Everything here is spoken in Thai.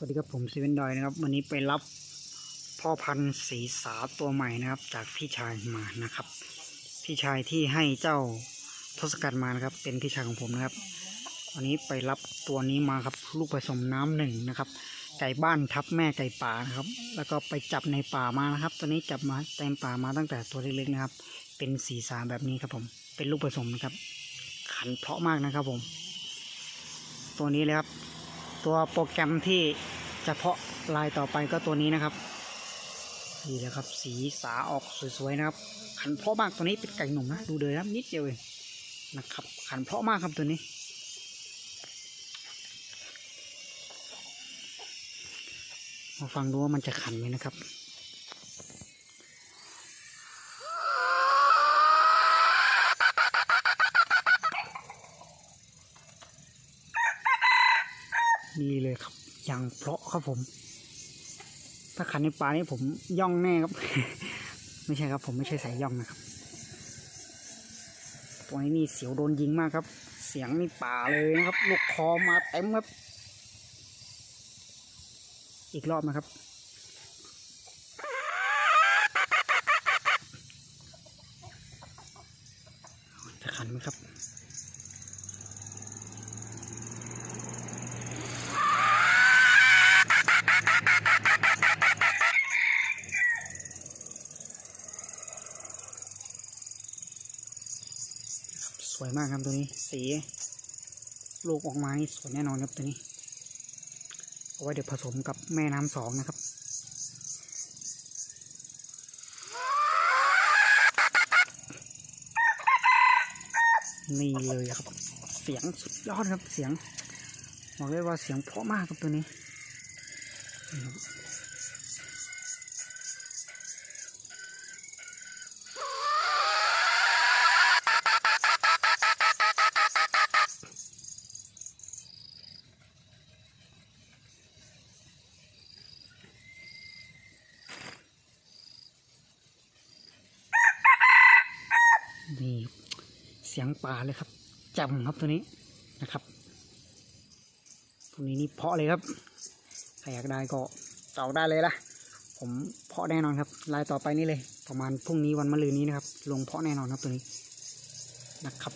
สวัสดีครับผมซีเวนดอยนะครับ วันนี้ไปรับพ่อพันธุ์สีสาตัวใหม่นะครับ จากพี่ชายมานะครับ พี่ชายที่ให้เจ้าทศกัณฐ์มานะครับ เป็นพี่ชายของผมนะครับ วันนี้ไปรับตัวนี้มาครับ ลูกผสมน้ำหนึ่งนะครับไก่บ้านทับแม่ไก่ป่านะครับ แล้วก็ไปจับในป่ามานะครับตัวนี้จับมาเต็มป่ามาตั้งแต่ตัวเล็กๆนะครับ เป็นสีสาแบบนี้ครับผมเป็นลูกผสมนะครับ ขันเพาะมากนะครับผม ตัวนี้เลยครับ ตัวโปรแกรมที่จะเพาะลายต่อไปก็ตัวนี้นะครับนี่แหละครับ สีสาออกสวยๆนะครับ ขันเพาะมากตัวนี้เป็นไก่หนุ่มนะดูเลยนะครับนิดเดียวเองนะครับ ขันเพาะมากครับตัวนี้มาฟังดูว่ามันจะขันไหมนะครับ นี่เลยครับ อย่างเพราะครับผม ถ้าขันในป่านี่ผมย่องแน่ครับ ไม่ใช่ครับ ผมไม่ใช่สายย่องนะครับตัวนี้นี่เสียวโดนยิงมากครับ เสียงนี่ป่าเลยนะครับ ลูกคอมาเต็มครับ อีกรอบนะครับจะขันไหมครับ สวยมากครับตัวนี้ สีลูกออกมานี่สวยแน่นอนครับตัวนี้เอาไว้เดี๋ยวผสมกับแม่น้ำสองนะครับนี่เลยครับ เสียงสุดยอดครับเสียงบอกเลยว่าเสียงเพราะมากครับตัวนี้ สียงป่าเลยครับจำครับตัวนี้นะครับตัวนี้นี่เพาะเลยครับใครอยากได้ก็จองได้เลยละผมเพาะแน่นอนครับลายต่อไปนี่เลย ประมาณพรุ่งนี้วันมะรืนนี้นะครับ ลงเพาะแน่นอนครับตัวนี้นะครับ